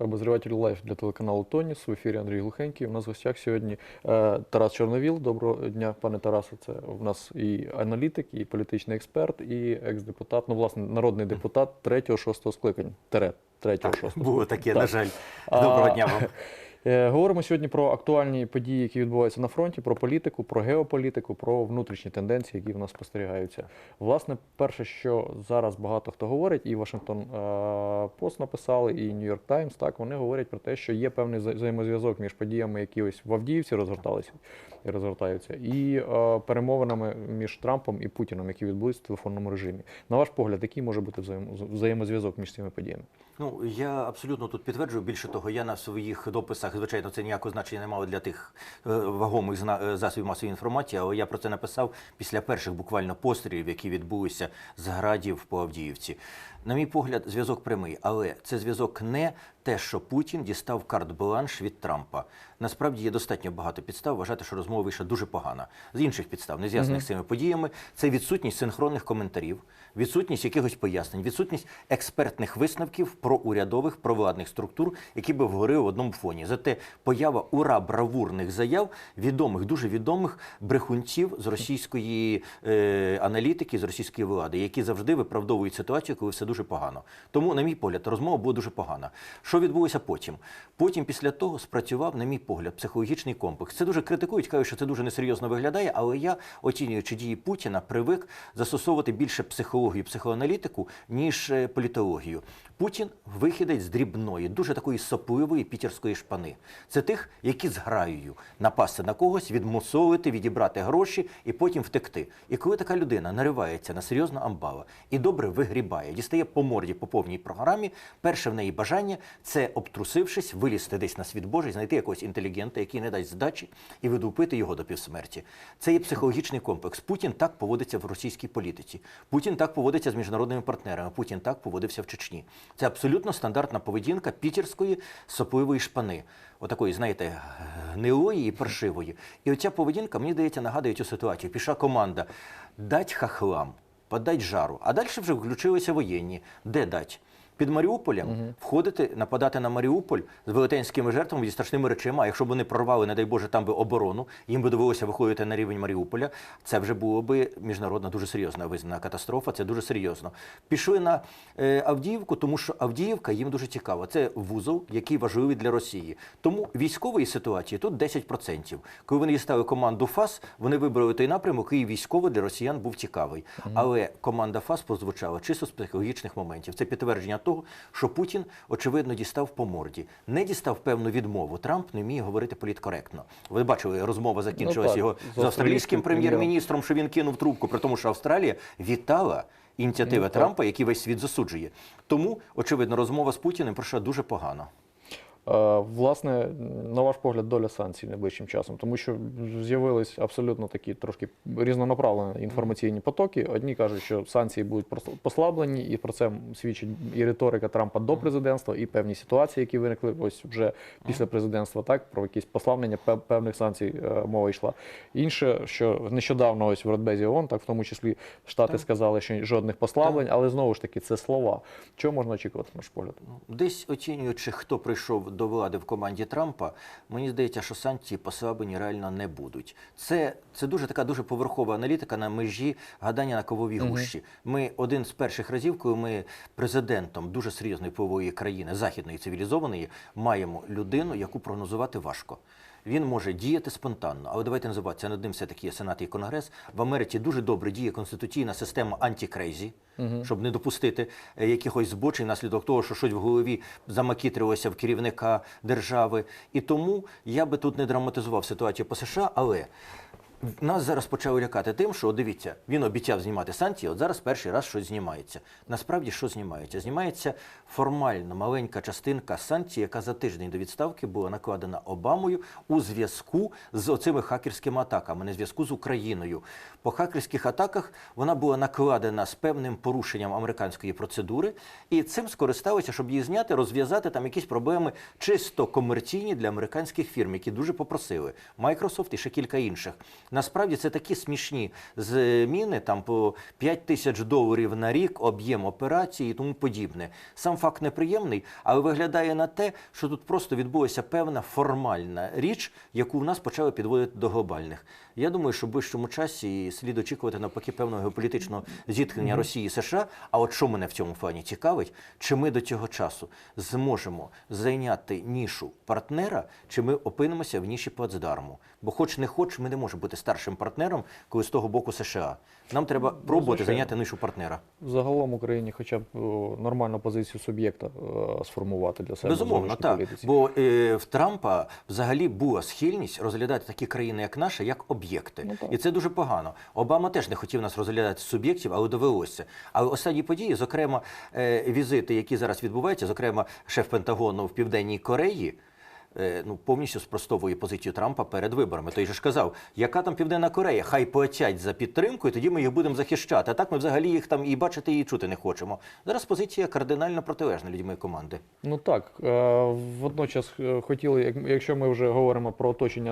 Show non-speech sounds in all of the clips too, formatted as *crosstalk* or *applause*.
обозріватель лайф для телеканалу Тоніс. В ефірі Андрій Глухенький. У нас в гостях сьогодні е, Тарас Чорновіл. Доброго дня, пане Тарасе. Це у нас і аналітик, і політичний експерт, і екс-депутат, ну, власне, народний депутат 3-6 скликання. Тере, 3-6. Було таке, Так. на жаль. А, Доброго дня вам. *laughs* Е, Говоримо сьогодні про актуальні події, які відбуваються на фронті, про політику, про геополітику, про внутрішні тенденції, які в нас спостерігаються. Власне, перше, що зараз багато хто говорить, і Вашингтон е, Пост написали, і Нью-Йорк Таймс, так вони говорять про те, що є певний вза- взаємозв'язок між подіями, які ось в Авдіївці розгорталися і розгортаються, і е, перемовинами між Трампом і Путіном, які відбулись в телефонному режимі. На ваш погляд, який може бути взаєм- взаємозв'язок між цими подіями? Ну я абсолютно тут підтверджую. Більше того, я на своїх дописах, звичайно, це ніякого значення не мало для тих е, вагомих е, засобів масової інформації, але я про це написав після перших буквально пострілів, які відбулися з градів по Авдіївці. На мій погляд, зв'язок прямий, але це зв'язок не те, що Путін дістав карт-бланш від Трампа. Насправді є достатньо багато підстав вважати, що розмова вийшла дуже погана. З інших підстав, не зв'язаних з цими подіями, це відсутність синхронних коментарів, відсутність якихось пояснень, відсутність експертних висновків про урядових провладних структур, які би вгорили в одному фоні. Зате поява ура бравурних заяв відомих, дуже відомих брехунців з російської е, аналітики, з російської влади, які завжди виправдовують ситуацію, коли все дуже погано. Тому, на мій погляд, розмова була дуже погана. Що відбулося потім? Потім, після того, спрацював, на мій погляд, психологічний комплекс. Це дуже критикують, кажуть, що це дуже несерйозно виглядає, але я, оцінюючи дії Путіна, привик застосовувати більше психологію, психоаналітику, ніж е, політологію. Путін вихідець з дрібної, дуже такої сопливої пітерської шпани. Це тих, які з граєю напасти на когось, відмусолити, відібрати гроші і потім втекти. І коли така людина наривається на серйозну амбала і добре вигрібає, дістає по морді по повній програмі, перше в неї бажання це обтрусившись, вилізти десь на світ Божий, знайти якогось інтелігента, який не дасть здачі, і видупити його до півсмерті. Це є психологічний комплекс. Путін так поводиться в російській політиці. Путін так поводиться з міжнародними партнерами. Путін так поводився в Чечні. Це абсолютно стандартна поведінка пітерської сопливої шпани. Отакої, знаєте, гнилої і паршивої. І оця поведінка, мені здається, нагадує цю ситуацію. Пішла команда дать хахлам, подать жару. А далі вже включилися воєнні. Де дать? Під Маріуполем входити, нападати на Маріуполь з велетенськими жертвами зі страшними речами. А якщо б вони прорвали, не дай Боже, там би оборону, їм би довелося виходити на рівень Маріуполя. Це вже було би міжнародна дуже серйозна визнана катастрофа. Це дуже серйозно. Пішли на е, Авдіївку, тому що Авдіївка їм дуже цікава. Це вузол, який важливий для Росії. Тому військової ситуації тут 10%. Коли вони дістали команду ФАС, вони вибрали той напрямок, який військово для росіян був цікавий. Але команда ФАС прозвучала чисто з психологічних моментів. Це підтвердження того, що Путін очевидно дістав по морді. Не дістав певну відмову. Трамп не вміє говорити політкоректно. Ви бачили, розмова закінчилась так, його з австралійським прем'єр-міністром, що він кинув трубку, при тому, що Австралія вітала. Ініціативи Ну. Трампа, які весь світ засуджує, тому очевидно, розмова з Путіним пройшла дуже погано. Е, Власне, на ваш погляд, доля санкцій найближчим часом, тому що з'явились абсолютно такі трошки різнонаправлені інформаційні потоки. Одні кажуть, що санкції будуть послаблені, і про це свідчить і риторика Трампа до президентства, і певні ситуації, які виникли ось вже після президентства, так про якісь послаблення певних санкцій е, мова йшла. Інше, що нещодавно ось в Радбезі ООН, так в тому числі Штати сказали, що жодних послаблень, але знову ж таки це слова. Чого можна очікувати, на ваш погляд? Десь оцінюючи, хто прийшов до влади в команді Трампа, мені здається, що санкції послаблені реально не будуть. Це, це дуже така дуже поверхова аналітика на межі гадання на кововій гущі. Ми один з перших разів, коли ми президентом дуже серйозної пової країни, західної цивілізованої, маємо людину, яку прогнозувати важко. Він може діяти спонтанно, але давайте це над ним все-таки є Сенат і Конгрес. В Америці дуже добре діє конституційна система антикрейзі, щоб не допустити е, якихось збочень наслідок того, що щось в голові замакітрилося в керівника держави. І тому я би тут не драматизував ситуацію по США, але нас зараз почали лякати тим, що дивіться, він обіцяв знімати санкції, от зараз перший раз щось знімається. Насправді, що знімається? Знімається формально маленька частинка санкцій, яка за тиждень до відставки була накладена Обамою у зв'язку з оцими хакерськими атаками, не зв'язку з Україною. По хакерських атаках вона була накладена з певним порушенням американської процедури, і цим скористалися, щоб її зняти, розв'язати там якісь проблеми чисто комерційні для американських фірм, які дуже попросили Microsoft і ще кілька інших. Насправді це такі смішні зміни, там по 5 тисяч доларів на рік, об'єм операції і тому подібне. Сам факт неприємний, але виглядає на те, що тут просто відбулася певна формальна річ, яку в нас почали підводити до глобальних. Я думаю, що в ближчому часі слід очікувати навпаки певного геополітичного зіткнення Росії і США. А от що мене в цьому плані цікавить, чи ми до цього часу зможемо зайняти нішу партнера, чи ми опинимося в ніші плацдарму? Бо, хоч не хоч, ми не можемо бути старшим партнером, коли з того боку США. Нам треба пробувати зайняти нишу партнера. Загалом Україні хоча б нормальну позицію суб'єкта е, сформувати для себе. Безумовно, так. політиці. Бо е, в Трампа взагалі була схильність розглядати такі країни, як наша, як об'єкти. Ну. І це дуже погано. Обама теж не хотів нас розглядати суб'єктів, але довелося. Але останні події, зокрема, е, візити, які зараз відбуваються, зокрема, шеф Пентагону в Південній Кореї. Е, Ну, повністю спростовує позицію Трампа перед виборами. Той же ж казав, яка там Південна Корея, хай платять за підтримку, і тоді ми їх будемо захищати. А так ми взагалі їх там і бачити, і чути не хочемо. Зараз позиція кардинально протилежна людьми команди. Ну так, е, водночас е, хотіли, як- якщо ми вже говоримо про оточення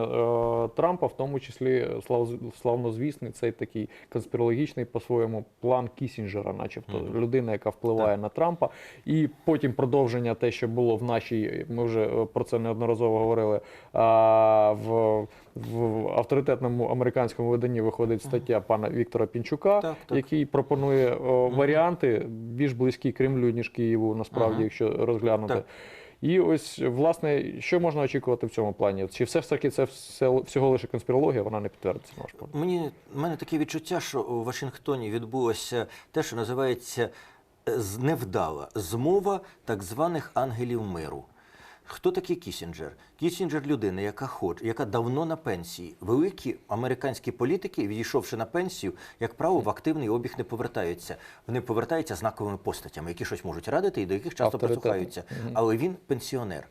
Трампа, в тому числі слав, славнозвісний цей такий конспірологічний по-своєму план Кісінджера, начебто людина, яка впливає на Трампа, і потім продовження те, що було в нашій, ми вже про це неодноразово говорили. а, В, в авторитетному американському виданні виходить стаття пана Віктора Пінчука, Так, так. який пропонує о, варіанти більш близькі Кремлю, ніж Києву, насправді, Ага. якщо розглянути. Так. І ось власне, що можна очікувати в цьому плані? Чи все ж таки це все всього лише конспірологія, вона не підтвердиться на ваш погляд? Мені в мене таке відчуття, що у Вашингтоні відбулося те, що називається е, невдала змова так званих ангелів миру. Хто такий Кісінджер? Кісінджер людина, яка хоче, яка давно на пенсії. Великі американські політики, відійшовши на пенсію, як правило, в активний обіг не повертаються. Вони повертаються знаковими постатями, які щось можуть радити і до яких часто прислухаються. Але він пенсіонер.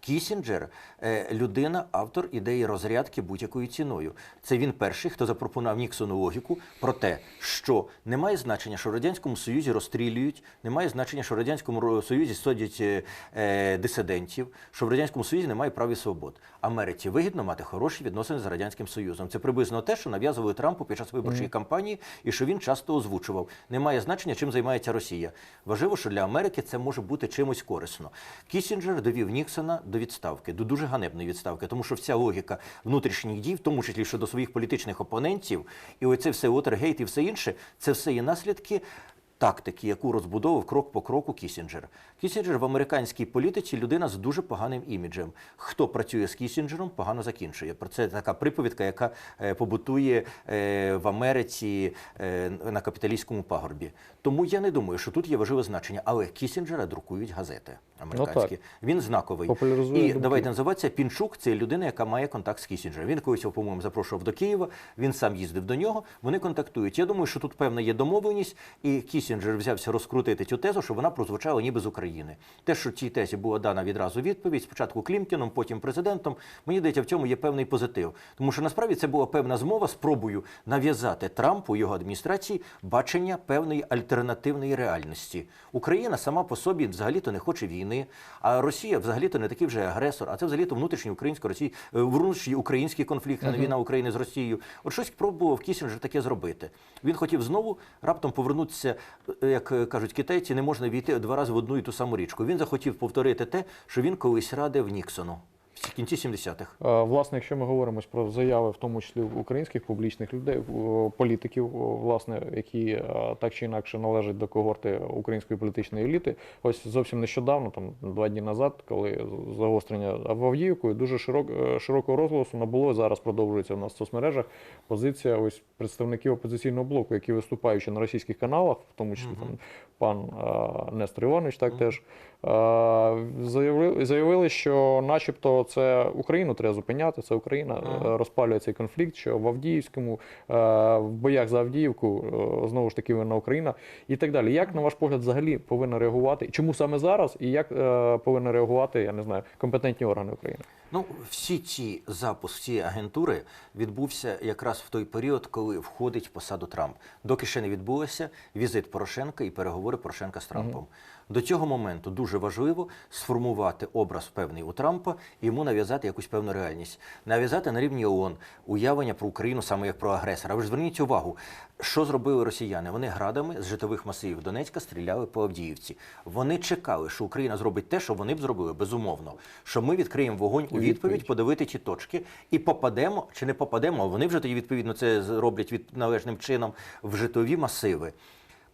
Кісінджер е, людина, автор ідеї розрядки будь-якою ціною. Це він перший, хто запропонував Ніксону логіку про те, що немає значення, що в радянському союзі розстрілюють, немає значення, що в радянському союзі судять е, е, дисидентів, що в радянському союзі немає прав і свобод. Америці вигідно мати хороші відносини з радянським союзом. Це приблизно те, що нав'язували Трампу під час виборчої кампанії, і що він часто озвучував. Немає значення, чим займається Росія. Важливо, що для Америки це може бути чимось корисно. Кісінджер довів Ніксона до відставки, до дуже ганебної відставки, тому що вся логіка внутрішніх дій, в тому числі щодо своїх політичних опонентів, і оце все Уотергейт і все інше, це все є наслідки. Тактики, яку розбудовував крок по кроку Кісінджер. Кісінджер в американській політиці людина з дуже поганим іміджем. Хто працює з Кісінджером, погано закінчує. Про це така приповідка, яка е, побутує е, в Америці е, на капіталістському пагорбі. Тому я не думаю, що тут є важливе значення. Але Кісінджера друкують газети американські. Він знаковий. Популяризує І думки. давайте називатися Пінчук. Це людина, яка має контакт з Кісінджером. Він колись, його, по-моєму, запрошував до Києва. Він сам їздив до нього. Вони контактують. Я думаю, що тут певна є домовленість, і Кісінджер взявся розкрутити цю тезу, що вона прозвучала ніби з України. Те, що цій тезі була дана відразу відповідь, спочатку Клімкіном, потім президентом. Мені здається, в цьому є певний позитив. Тому що насправді це була певна змова спробою нав'язати Трампу його адміністрації бачення певної альтернативної реальності. Україна сама по собі взагалі-то не хоче війни, а Росія взагалі-то не такий вже агресор, а це взагалі-то внутрішній українсько росій внутрішній український конфлікт, а не війна України з Росією. От щось пробував Кісінджер таке зробити. Він хотів знову раптом повернутися, е, як е, кажуть китайці, не можна війти два рази в одну і ту саму річку. Він захотів повторити те, що він колись радив Ніксону в кінці 70-х. Е, Власне, якщо ми говоримо про заяви, в тому числі українських публічних людей, політиків, власне, які е, так чи інакше належать до когорти української політичної еліти, ось зовсім нещодавно, там два дні назад, коли загострення в Авдіївкою, дуже широк, е, широкого розголосу набуло зараз. Продовжується в нас в соцмережах позиція ось представників опозиційного блоку, які виступаючи на російських каналах, в тому числі там пан е, Нестор Іванович, так теж е, заявили, заявили, що, начебто, це Україну треба зупиняти. Це Україна е, розпалює цей конфлікт, що в Авдіївському е, в боях за Авдіївку е, знову ж таки винна Україна і так далі. Як на ваш погляд, взагалі повинна реагувати? Чому саме зараз? І як повинні реагувати, я не знаю, компетентні органи України? Ну, всі ці запуск цієї агентури відбувся якраз в той період, коли входить в посаду Трамп. Доки ще не відбулося візит Порошенка і переговори Порошенка з Трампом. До цього моменту дуже важливо сформувати образ певний у Трампа і йому нав'язати якусь певну реальність, нав'язати на рівні ООН уявлення про Україну саме як про агресора. Ви ж зверніть увагу, що зробили росіяни? Вони градами з житових масивів Донецька стріляли по Авдіївці. Вони чекали, що Україна зробить те, що вони б зробили, безумовно. Що ми відкриємо вогонь у відповідь, подивити ті точки і попадемо чи не попадемо. Вони вже тоді відповідно це роблять від належним чином в житові масиви.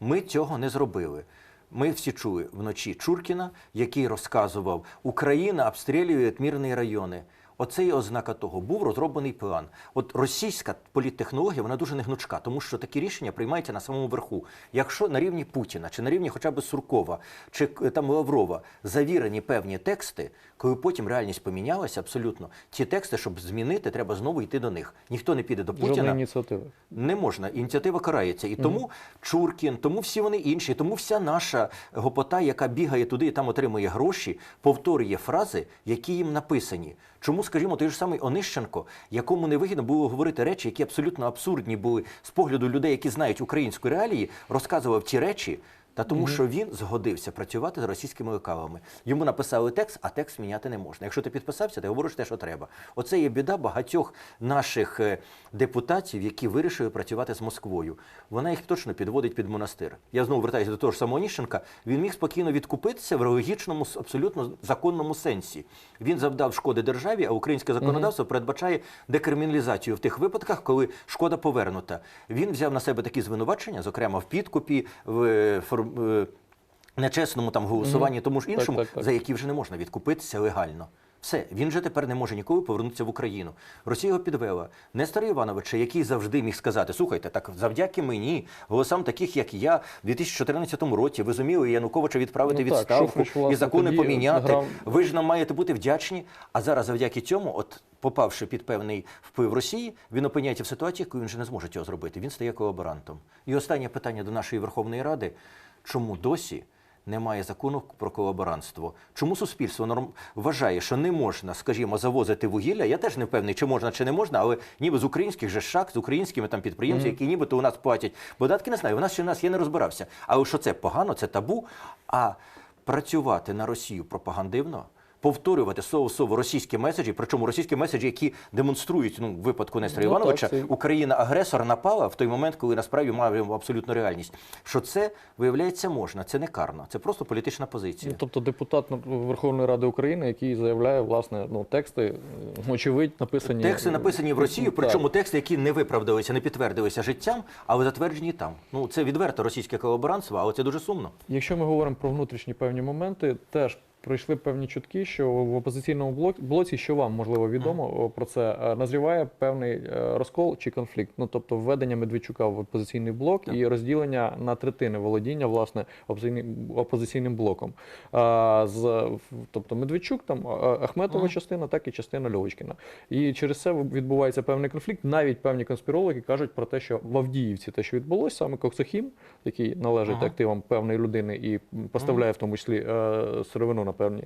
Ми цього не зробили. Ми всі чули вночі Чуркіна, який розказував, Україна обстрілює мирні райони. Оце є ознака того. Був розроблений план. От російська політтехнологія вона дуже негнучка, тому що такі рішення приймаються на самому верху. Якщо на рівні Путіна, чи на рівні хоча б Суркова, чи там Лаврова завірені певні тексти, коли потім реальність помінялася абсолютно, ті тексти, щоб змінити, треба знову йти до них. Ніхто не піде до Путіна. ініціативи. Не можна. Ініціатива карається. І тому Чуркін, тому всі вони інші, тому вся наша гопота, яка бігає туди і там отримує гроші, повторює фрази, які їм написані. Чому, скажімо, той ж самий Онищенко, якому не вигідно було говорити речі, які абсолютно абсурдні були з погляду людей, які знають українську реалії, розказував ті речі. Та тому, що він згодився працювати з російськими лекалами. Йому написали текст, а текст міняти не можна. Якщо ти підписався, ти говориш те, що треба. Оце є біда багатьох наших е, депутатів, які вирішили працювати з Москвою. Вона їх точно підводить під монастир. Я знову вертаюся до того ж самого Ніщенка. Він міг спокійно відкупитися в логічному, абсолютно законному сенсі. Він завдав шкоди державі, а українське законодавство передбачає декриміналізацію в тих випадках, коли шкода повернута. Він взяв на себе такі звинувачення, зокрема в підкупі, в е, фор- е, нечесному там голосуванні, тому ж іншому, так, так. за які вже не можна відкупитися легально. Все, він же тепер не може ніколи повернутися в Україну. Росія його підвела. Нестор Івановича, який завжди міг сказати: слухайте, так завдяки мені, голосам таких, як я, в 2014 році ви зуміли Януковича відправити Ну відставку Шуфрич, і закони тоді поміняти. грав- Ви ж нам маєте бути вдячні. А зараз, завдяки цьому, от попавши під певний вплив Росії, він опиняється в ситуації, яку він вже не зможе цього зробити. Він стає колаборантом. І останнє питання до нашої Верховної Ради: чому досі? Немає закону про колаборантство. Чому суспільство норм вважає, що не можна, скажімо, завозити вугілля? Я теж не впевнений, чи можна, чи не можна, але ніби з українських же шах, з українськими там підприємцями, які нібито у нас платять податки, не знаю. У нас ще у нас я не розбирався. Але що це погано, це табу. А працювати на Росію пропагандивно. Повторювати слово-слово російські меседжі, причому російські меседжі, які демонструють ну в випадку Нестора Ну, Івановича, це- Україна агресор напала в той момент, коли насправді маємо абсолютну реальність. Що це виявляється можна, це не карно, це просто політична позиція. Ну, тобто депутат Верховної Ради України, який заявляє, власне, ну, тексти, е, очевидь, написані. Тексти написані в Росії, Так. причому тексти, які не виправдалися, не підтвердилися життям, але затверджені там. Ну це відверто російське колаборантство, але це дуже сумно. Якщо ми говоримо про внутрішні певні моменти, теж прийшли певні чутки, що в опозиційному блоці, що вам можливо відомо про це, е, назріває певний е, розкол чи конфлікт. Ну тобто введення Медведчука в опозиційний блок Так. і розділення на третини володіння власне опозиційним, блоком. А, з, тобто Медведчук, там Ахметова Мгм. частина, так і частина Льовочкіна. І через це відбувається певний конфлікт. Навіть певні конспірологи кажуть про те, що в Авдіївці те, що відбулося, саме Коксохім, який належить Ага. активам певної людини і поставляє в тому числі е, сировину на певні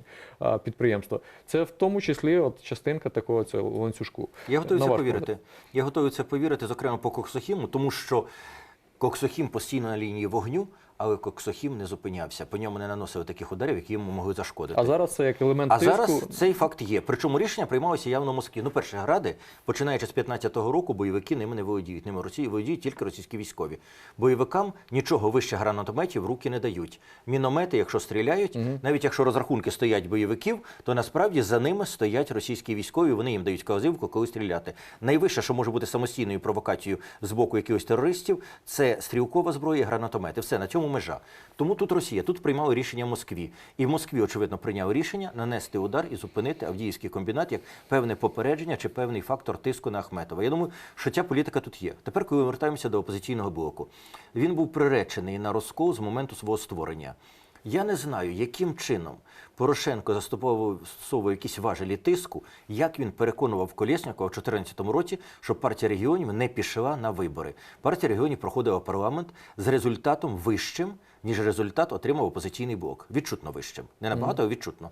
підприємства. Це в тому числі от частинка такого цього ланцюжку. Я готовий це повірити. погляд. Я готовий це повірити, зокрема по Коксохіму, тому що Коксохім постійно на лінії вогню, але Коксохім не зупинявся. По ньому не наносили таких ударів, які йому могли зашкодити. А зараз це як елемент А тиску. зараз цей факт є. Причому рішення приймалося явно Москві. Ну, перше, гради, починаючи з 15-го року, бойовики ними не володіють. Ними Росії володіють тільки російські військові. Бойовикам нічого вище гранатометів в руки не дають. Міномети, якщо стріляють, навіть якщо розрахунки стоять бойовиків, то насправді за ними стоять російські військові. Вони їм дають вказівку, коли стріляти. Найвище, що може бути самостійною провокацією з боку якихось терористів, це стрілкова зброя, і гранатомети. Все на цьому межа. Тому тут Росія тут приймала рішення в Москві. І в Москві, очевидно, прийняли рішення нанести удар і зупинити Авдіївський комбінат як певне попередження чи певний фактор тиску на Ахметова. Я думаю, що ця політика тут є. Тепер, коли ми вертаємося до опозиційного блоку, він був приречений на розкол з моменту свого створення. Я не знаю, яким чином Порошенко застосовував якісь важелі тиску, як він переконував Колєснікова в 2014 році, що партія регіонів не пішла на вибори. Партія регіонів проходила парламент з результатом вищим, ніж результат отримав опозиційний блок. Відчутно вищим. Не набагато, а відчутно.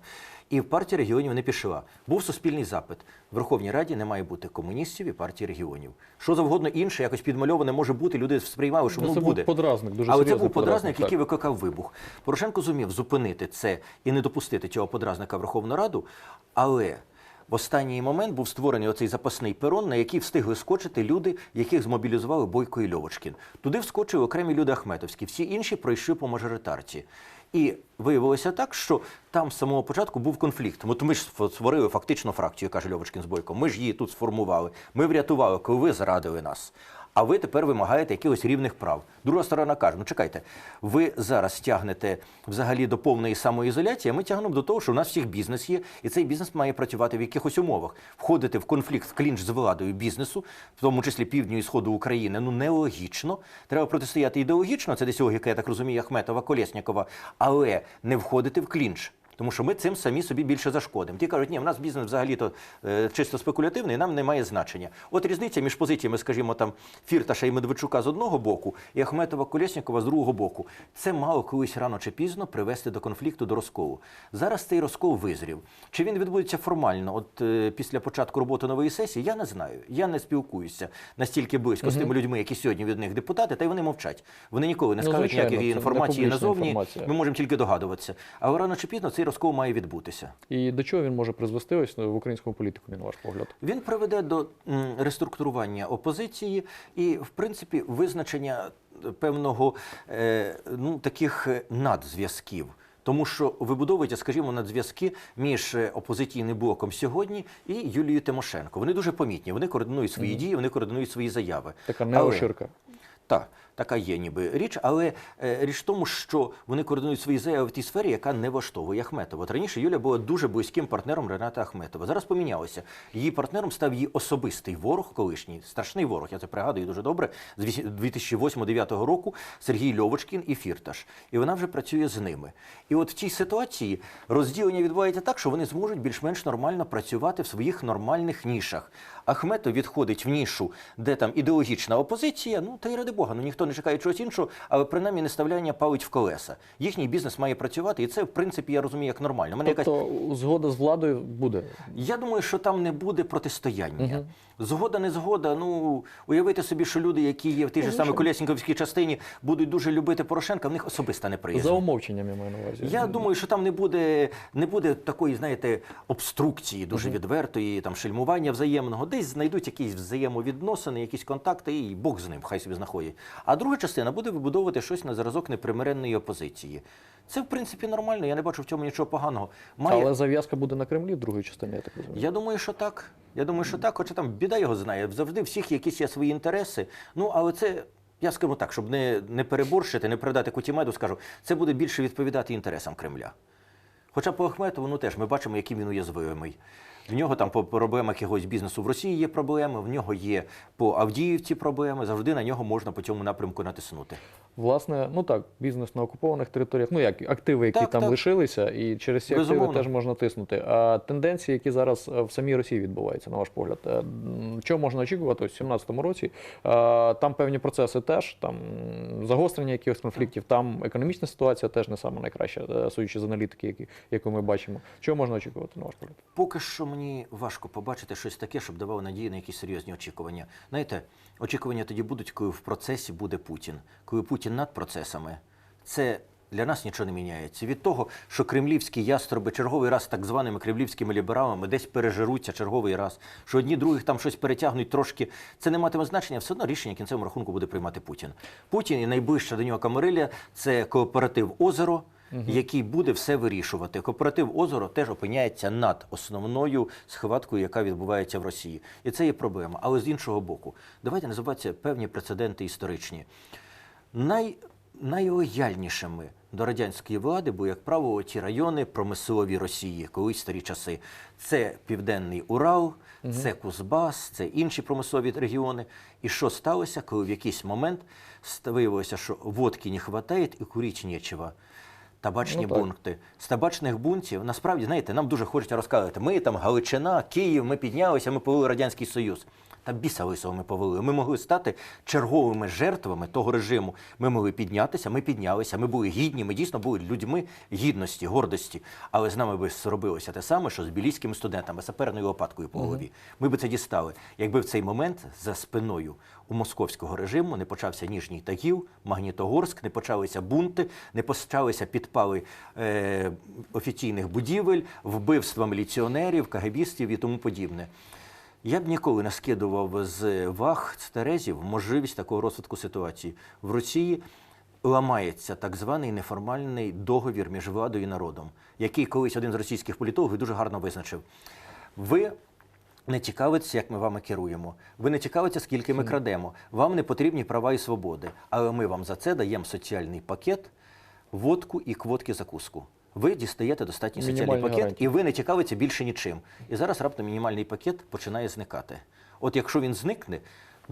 І в партії регіонів не пішла. Був суспільний запит. В Верховній Раді не має бути комуністів і партії регіонів. Що завгодно інше, якось підмальоване може бути. Люди сприймали, що Ну, ну, це буде. подразник, дуже Але це був подразник, який викликав вибух. Порошенко зумів зупинити це і не допустити цього подразника Верховну Раду, але. В останній момент був створений оцей запасний перон, на який встигли скочити люди, яких змобілізували Бойко і Льовочкін. Туди вскочили окремі люди Ахметовські, всі інші пройшли по мажоритарці. І виявилося так, що там з самого початку був конфлікт. От ми ж створили фактично фракцію, каже Льовочкін з Бойко. Ми ж її тут сформували. Ми врятували, коли ви зрадили нас. А ви тепер вимагаєте якихось рівних прав. Друга сторона каже: ну чекайте, ви зараз тягнете взагалі до повної самоізоляції, а ми тягнемо до того, що у нас всіх бізнес є, і цей бізнес має працювати в якихось умовах. Входити в конфлікт, в клінч з владою бізнесу, в тому числі півдню і сходу України, ну нелогічно. Треба протистояти ідеологічно. Це десь логіка, я так розумію, Ахметова, Колєснікова, але не входити в клінч. Тому що ми цим самі собі більше зашкодимо. Ті кажуть, ні, в нас бізнес взагалі-то е, чисто спекулятивний, нам не має значення. От різниця між позиціями, скажімо, там Фірташа і Медведчука з одного боку, і Ахметова Колєснікова з другого боку. Це мало колись рано чи пізно привести до конфлікту, до розколу. Зараз цей розкол визрів. Чи він відбудеться формально, от е, після початку роботи нової сесії, я не знаю. Я не спілкуюся настільки близько з тими людьми, які сьогодні від них депутати, та й вони мовчать. Вони ніколи не Ну, скажуть звичайно, ніякої інформації назовні. інформація. Ми можемо тільки догадуватися. Але рано чи пізно цей розкол має відбутися. І до чого він може призвести ось в українському політику, на ваш погляд? Він приведе до реструктурування опозиції і, в принципі, визначення певного е, ну, таких е, надзв'язків. Тому що вибудовується, скажімо, надзв'язки між е, опозиційним блоком сьогодні і Юлією Тимошенко. Вони дуже помітні. Вони координують свої дії, вони координують свої заяви. Така Але- неоширка. Так, така є ніби річ, але е, річ в тому, що вони координують свої заяви в тій сфері, яка не влаштовує Ахметова. От раніше Юля була дуже близьким партнером Рената Ахметова. Зараз помінялося. Її партнером став її особистий ворог, колишній страшний ворог. Я це пригадую дуже добре. З 2008-2009 року Сергій Льовочкін і Фірташ. І вона вже працює з ними. І от в цій ситуації розділення відбувається так, що вони зможуть більш-менш нормально працювати в своїх нормальних нішах. Ахметов відходить в нішу, де там ідеологічна опозиція. Ну та й ради Бога, ну ніхто не чекає чогось іншого, але принаймні неставляння палить в колеса. Їхній бізнес має працювати, і це в принципі я розумію як нормально. Мене якась Тобто згода з владою буде. я думаю, що там не буде протистояння. Згода, не згода. Ну уявити собі, що люди, які є в тій ж самій Колєсніківській частині, будуть дуже любити Порошенка, в них особиста неприязнь. За умовченням я маю на увазі. Я думаю, що там не буде, не буде такої, знаєте, обструкції дуже відвертої, там шельмування взаємного. Десь знайдуть якісь взаємовідносини, якісь контакти, і Бог з ним, хай собі знаходять. А друга частина буде вибудовувати щось на зразок непримиренної опозиції. Це в принципі нормально. Я не бачу в цьому нічого поганого. Має Але зав'язка буде на Кремлі в другій частині, я так розумію. я думаю, що так. Я думаю, що так, хоча там біда його знає. Завжди всіх якісь є свої інтереси. Ну, але це, я скажу так, щоб не, не переборщити, не передати кутімеду, скажу, це буде більше відповідати інтересам Кремля. Хоча по Ахметову, ну теж ми бачимо, яким він уязвимий. В нього там по проблемах якогось бізнесу в Росії є проблеми, в нього є по Авдіївці проблеми. Завжди на нього можна по цьому напрямку натиснути. Власне, ну так, бізнес на окупованих територіях, ну як активи, які Так, там так. лишилися, і через ці Безумовно. активи теж можна тиснути. А тенденції, які зараз е, в самій Росії відбуваються, на ваш погляд, е, чого можна очікувати в 2017 році? Е, Там певні процеси теж, там загострення якихось конфліктів, там економічна ситуація теж не сама найкраща, е, судячи з аналітики, які, яку ми бачимо. Чого можна очікувати, на ваш погляд? Поки що мені важко побачити щось таке, щоб давало надії на якісь серйозні очікування. Знаєте, очікування тоді будуть, коли в процесі буде Путін. Коли Путін над процесами, це для нас нічого не міняється. Від того, що кремлівські яструби черговий раз так званими кремлівськими лібералами десь пережируться черговий раз, що одні других там щось перетягнуть трошки, це не матиме значення, все одно рішення кінцевому рахунку буде приймати Путін. Путін і найближча до нього камарилля це кооператив Озеро який буде все вирішувати. Кооператив Озеро теж опиняється над основною схваткою, яка відбувається в Росії. І це є проблема. Але з іншого боку, давайте не забуватися певні прецеденти історичні. Най, найлояльнішими до радянської влади були, як правило, ті райони промислові Росії, колись старі часи. Це Південний Урал, це Кузбас, це інші промислові регіони. І що сталося, коли в якийсь момент виявилося, що водки не вистачає і курити нічого. Табачні Ну, бункти. З табачних бунтів, насправді, знаєте, нам дуже хочеться розказувати. Ми там Галичина, Київ, ми піднялися, ми повели Радянський Союз. Та біса лисого ми повели. Ми могли стати черговими жертвами того режиму. Ми могли піднятися, ми піднялися, ми були гідні, ми дійсно були людьми гідності, гордості. Але з нами би зробилося те саме, що з білійськими студентами, саперною лопаткою по голові. Ми би це дістали, якби в цей момент за спиною у московського режиму не почався Ніжній Тагіл, Магнітогорськ, не почалися бунти, не почалися підпали е, офіційних будівель, вбивства міліціонерів, кагебістів і тому подібне. Я б ніколи не скидував з ваг з терезів можливість такого розвитку ситуації. В Росії ламається так званий неформальний договір між владою і народом, який колись один з російських політологів дуже гарно визначив. Ви не цікавиться, як ми вами керуємо. Ви не цікавиться, скільки ми крадемо. Вам не потрібні права і свободи. Але ми вам за це даємо соціальний пакет, водку і квотки закуску. Ви дістаєте достатній соціальний пакет, гарантії. і ви не цікавиться більше нічим. І зараз раптом мінімальний пакет починає зникати. От якщо він зникне,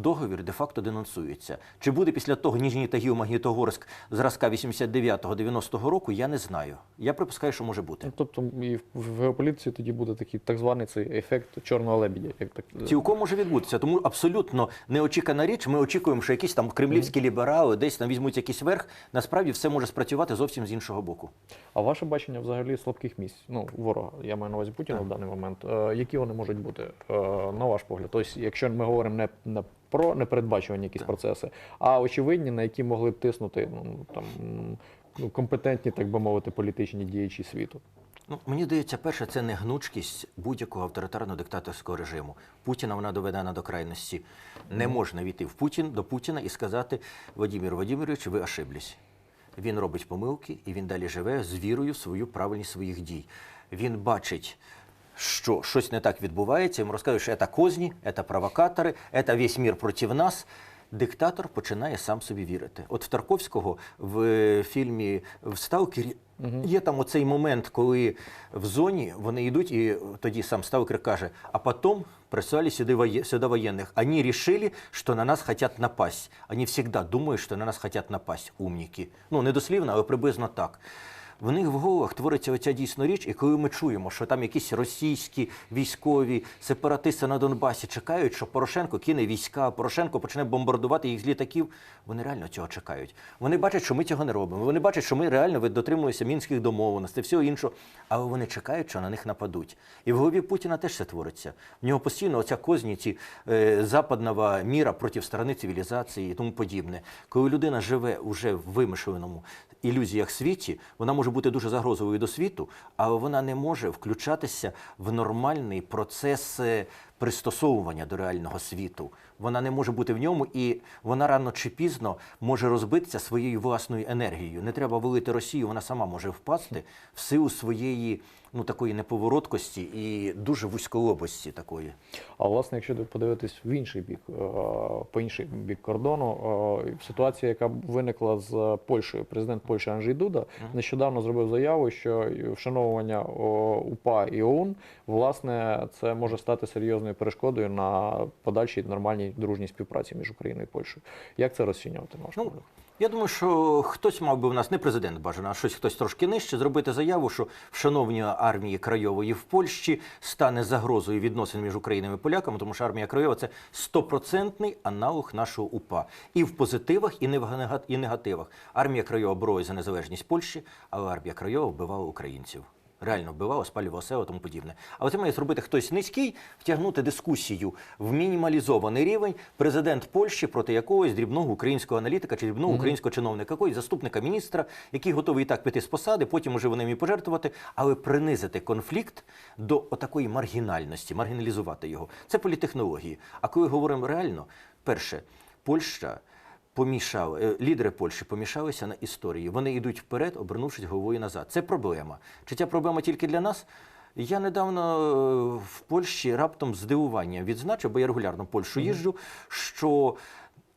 договір де-факто денонсується. Чи буде після того Ніжній Тагіл Магнітогорськ зразка 89-90 року, я не знаю. Я припускаю, що може бути. Ну, Тобто і в- геополітиці тоді буде такий так званий цей ефект чорного лебідя. Як так Цілком може відбутися, тому абсолютно неочікана річ. Ми очікуємо, що якісь там кремлівські ліберали десь там візьмуть якийсь верх. Насправді все може спрацювати зовсім з іншого боку. А ваше бачення взагалі слабких місць, ну ворога, я маю на увазі Путіна Так. в даний момент. Е, які вони можуть бути е, на ваш погляд? Тобто, якщо ми говоримо не, не про непередбачувані якісь Так. процеси, а очевидні, на які могли б тиснути ну там ну, компетентні, так би мовити, політичні діячі світу. Ну, мені здається, перше, це не гнучкість будь-якого авторитарного диктаторського режиму. Путіна вона доведена до крайності. Не можна війти в Путін до Путіна і сказати Владимир Владимирович, ви ошиблись. Він робить помилки і він далі живе з вірою в свою правильність своїх дій. Він бачить, що щось не так відбувається, йому розказують, що це козні, це провокатори, це весь мір проти нас. Диктатор починає сам собі вірити. От в Тарковського в фільмі в Сталкері є там оцей момент, коли в зоні вони йдуть, і тоді сам Сталкер каже: а потім прислали сюди, воє- сюди воєнних. Они решили, що на нас хотят напасть. Они всегда думають, що на нас хотят напасть, умніки. Ну, не дослівно, але приблизно так. В них в головах твориться оця дійсно річ, і коли ми чуємо, що там якісь російські військові сепаратисти на Донбасі чекають, що Порошенко кине війська, Порошенко почне бомбардувати їх з літаків, вони реально цього чекають. Вони бачать, що ми цього не робимо. Вони бачать, що ми реально дотримуємося мінських домовленостей, всього іншого. Але вони чекають, що на них нападуть. І в голові Путіна теж це твориться. В нього постійно оця козніці е, западного міра проти сторони цивілізації і тому подібне. Коли людина живе уже в вимишленому ілюзіях світі, вона може бути дуже загрозовою до світу, але вона не може включатися в нормальний процес е, пристосовування до реального світу. Вона не може бути в ньому, і вона рано чи пізно може розбитися своєю власною енергією. Не треба валити Росію, вона сама може впасти в силу своєї ну такої неповороткості і дуже вузьколобості такої. А власне, якщо подивитись в інший бік, е, по інший бік кордону, е, ситуація, яка виникла з Польщею, президент Польщі Анджей Дуда нещодавно зробив заяву, що вшановування УПА і ОУН, власне, це може стати серйозною перешкодою на подальшій нормальній дружній співпраці між Україною і Польщею. Як це розцінювати на ваш Ну, я думаю, що хтось мав би в нас не президент бажано, а щось хтось трошки нижче, зробити заяву, що вшановлення армії Крайової в Польщі стане загрозою відносин між Україною і поляками, тому що армія Крайова це стопроцентний аналог нашого УПА. І в позитивах, і не в нега- негативах. Армія Крайова боролась за незалежність Польщі, але армія Крайова вбивала українців. Реально вбивала, спалювала село, тому подібне. Але це має зробити хтось низький, втягнути дискусію в мінімалізований рівень. Президент Польщі проти якогось дрібного українського аналітика чи дрібного українського чиновника, якогось заступника міністра, який готовий і так піти з посади, потім уже вони і пожертвувати, але принизити конфлікт до отакої маргінальності, маргіналізувати його. Це політехнології. А коли говоримо реально, перше, Польща помішали, е, лідери Польщі помішалися на історії. Вони йдуть вперед, обернувшись головою назад. Це проблема. Чи ця проблема тільки для нас? Я недавно е, в Польщі раптом здивування здивуванням відзначив, бо я регулярно в Польщу їжджу, що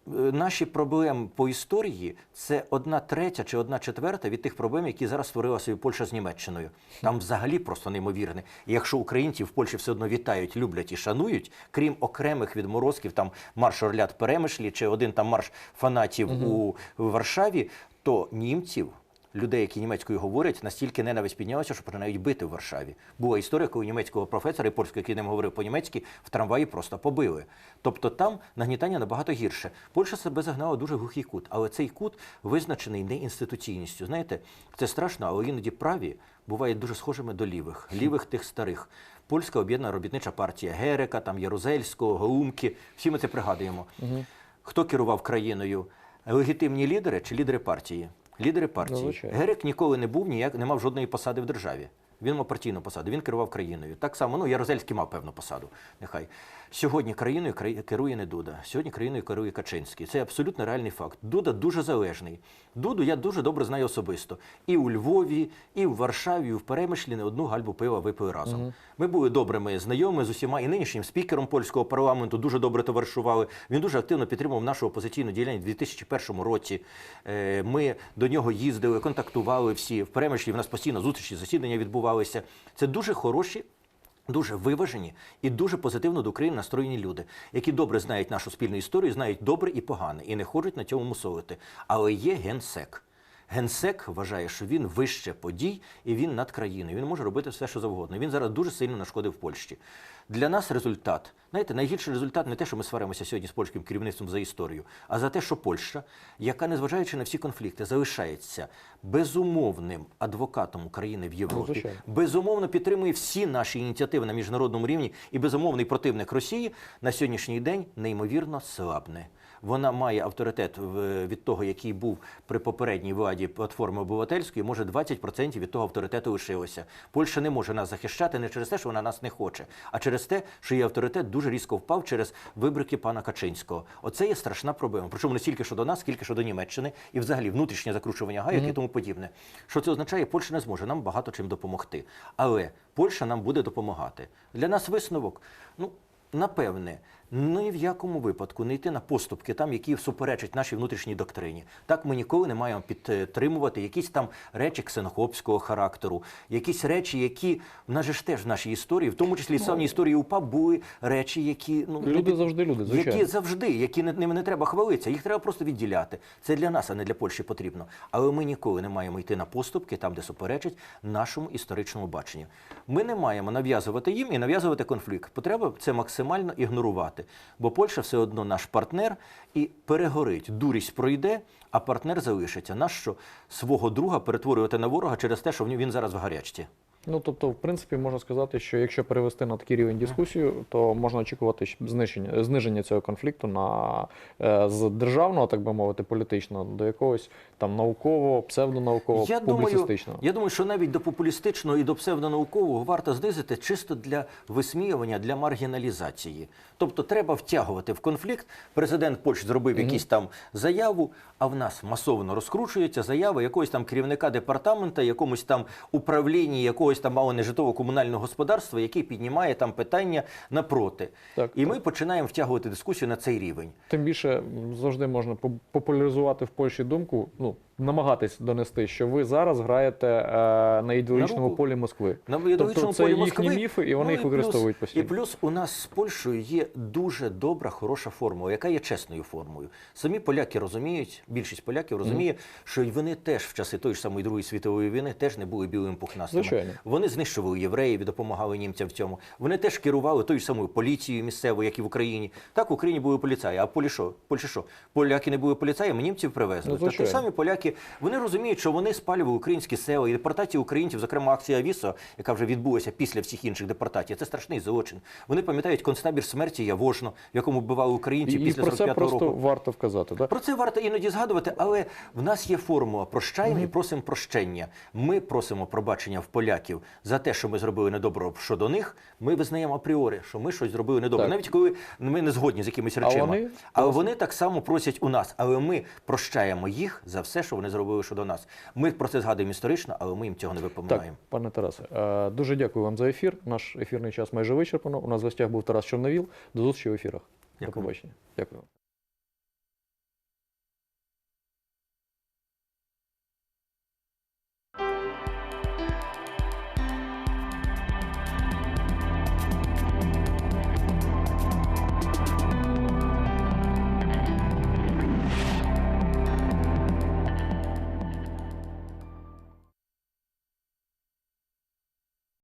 наші проблеми по історії це одна третя чи одна четверта від тих проблем, які зараз створила собі Польща з Німеччиною. Там взагалі просто неймовірне. І якщо українці в Польщі все одно вітають, люблять і шанують, крім окремих відморозків, там марш Орлят Перемишлі чи один там марш фанатів у Варшаві, то німців людей, які німецькою говорять, настільки ненависть піднялася, що починають бити в Варшаві. Була історія, коли німецького професора і польського, який ним говорив по-німецьки, в трамваї просто побили. Тобто там нагнітання набагато гірше. Польща себе загнала в дуже глухий кут, але цей кут визначений не інституційністю. Знаєте, це страшно, але іноді праві бувають дуже схожими до лівих, лівих тих старих. Польська об'єднана робітнича партія Герека, там Ярузельського, Гоумки. Всі ми це пригадуємо. Хто керував країною? Легітимні лідери чи лідери партії? Лідери партії. звичайно. Герик ніколи не був ніяк, не мав жодної посади в державі. Він мав партійну посаду, він керував країною. Так само, ну Ярозельський мав певну посаду. Нехай сьогодні країною краї- керує не Дуда. Сьогодні країною керує Качинський. Це абсолютно реальний факт. Дуда дуже залежний. Дуду я дуже добре знаю особисто. І у Львові, і в Варшаві, і в Перемишлі не одну гальбу пива випили разом. Ми були добрими знайомими з усіма і нинішнім спікером польського парламенту дуже добре товаришували. Він дуже активно підтримував нашу опозиційну діяльність у 2001 році. Е, Ми до нього їздили, контактували всі. В Перемишлі в нас постійно зустрічі, засідання відбувалися. Це дуже хороші. Дуже виважені і дуже позитивно до України настроєні люди, які добре знають нашу спільну історію, знають добре і погане, і не хочуть на цьому мусолити. Але є генсек. Генсек вважає, що він вище подій і він над країною. Він може робити все, що завгодно. Він зараз дуже сильно нашкодив Польщі. Для нас результат, знаєте, найгірший результат не те, що ми сваримося сьогодні з польським керівництвом за історію, а за те, що Польща, яка, незважаючи на всі конфлікти, залишається безумовним адвокатом України в Європі, звичайно. безумовно підтримує всі наші ініціативи на міжнародному рівні і безумовний противник Росії на сьогоднішній день неймовірно слабне. Вона має авторитет від того, який був при попередній владі платформи обивательської. Може 20% від того авторитету лишилося. Польща не може нас захищати не через те, що вона нас не хоче, а через те, що її авторитет дуже різко впав через вибрики пана Качинського. Оце є страшна проблема. Причому не стільки щодо нас, скільки щодо Німеччини і взагалі внутрішнє закручування гаяк і тому подібне. Що це означає? Польща не зможе нам багато чим допомогти. Але Польща нам буде допомагати. Для нас висновок. Ну, Напевне, ні в якому випадку не йти на поступки там, які суперечать нашій внутрішній доктрині. Так ми ніколи не маємо підтримувати якісь там речі ксенофобського характеру, якісь речі, які в нас же ж теж в нашій історії, в тому числі і в самій історії УПА, були речі, які ну Люди завжди люди, звичайно. які завжди, які не, ними не треба хвалитися, їх треба просто відділяти. Це для нас, а не для Польщі потрібно. Але ми ніколи не маємо йти на поступки там, де суперечать нашому історичному баченню. Ми не маємо нав'язувати їм і нав'язувати конфлікт. Потреба це максимально ігнорувати. Бо Польща все одно наш партнер і перегорить. Дурість пройде, а партнер залишиться. Нащо свого друга перетворювати на ворога через те, що він зараз в гарячці? Ну тобто, в принципі, можна сказати, що якщо перевести на такий рівень дискусію, то можна очікувати знищення зниження цього конфлікту на е, з державного, так би мовити, політичного до якогось там наукового, псевдонаукового, Я думаю, я думаю, що навіть до популістичного і до псевдонаукового варто знизити чисто для висміювання, для маргіналізації. Тобто треба втягувати в конфлікт. Президент Польщі зробив якусь там заяву, а в нас масово розкручується заява якогось там керівника департамента, якомусь там управлінні якогось там мало не житлово-комунального господарства, який піднімає там питання напроти. Так, і так. ми починаємо втягувати дискусію на цей рівень. Тим більше завжди можна популяризувати в Польщі думку, ну намагатись донести, що ви зараз граєте е, на ідеологічному руку. полі Москви. На Тобто це полі їхні Москви. міфи, і вони Ну, їх плюс- використовують постійно. І плюс у нас з Польщею є дуже добра, хороша формула, яка є чесною формою. Самі поляки розуміють, більшість поляків розуміє, що й вони теж в часи тої ж самої Другої світової війни теж не були білими пухнастими. Звичайно. Вони знищували євреїв і допомагали німцям в цьому. Вони теж керували тою ж самою поліцією місцевою, як і в Україні. Так в Україні були поліцаї. А в Полі що? Польщі що? Поляки не були поліцаями, німців привезли. Ну, так і звичайно. самі поляки вони розуміють, що вони спалювали українські села і депортація українців, зокрема акція Авісо, яка вже відбулася після всіх інших депортацій. Це страшний злочин. Вони пам'ятають концтабір смерті Явожно, в якому вбивали українців і після про це 45-го просто року. варто вказати. Так? Про це варто іноді згадувати, але в нас є формула прощаємо і просимо прощення. Ми просимо пробачення в поляків за те, що ми зробили недобро щодо них. Ми визнаємо апріорі, що ми щось зробили недобре, Так. навіть коли ми не згодні з якимись А речами. вони Але вони так само просять у нас, але ми прощаємо їх за все, що вони зробили щодо нас. Ми про це згадуємо історично, але ми їм цього не Так, пане Тарасе, е, дуже дякую вам за ефір. Наш ефірний час майже вичерпано. У нас в гостях був Тарас Чорновіл. До зустрічі в ефірах. До побачення. Дякую.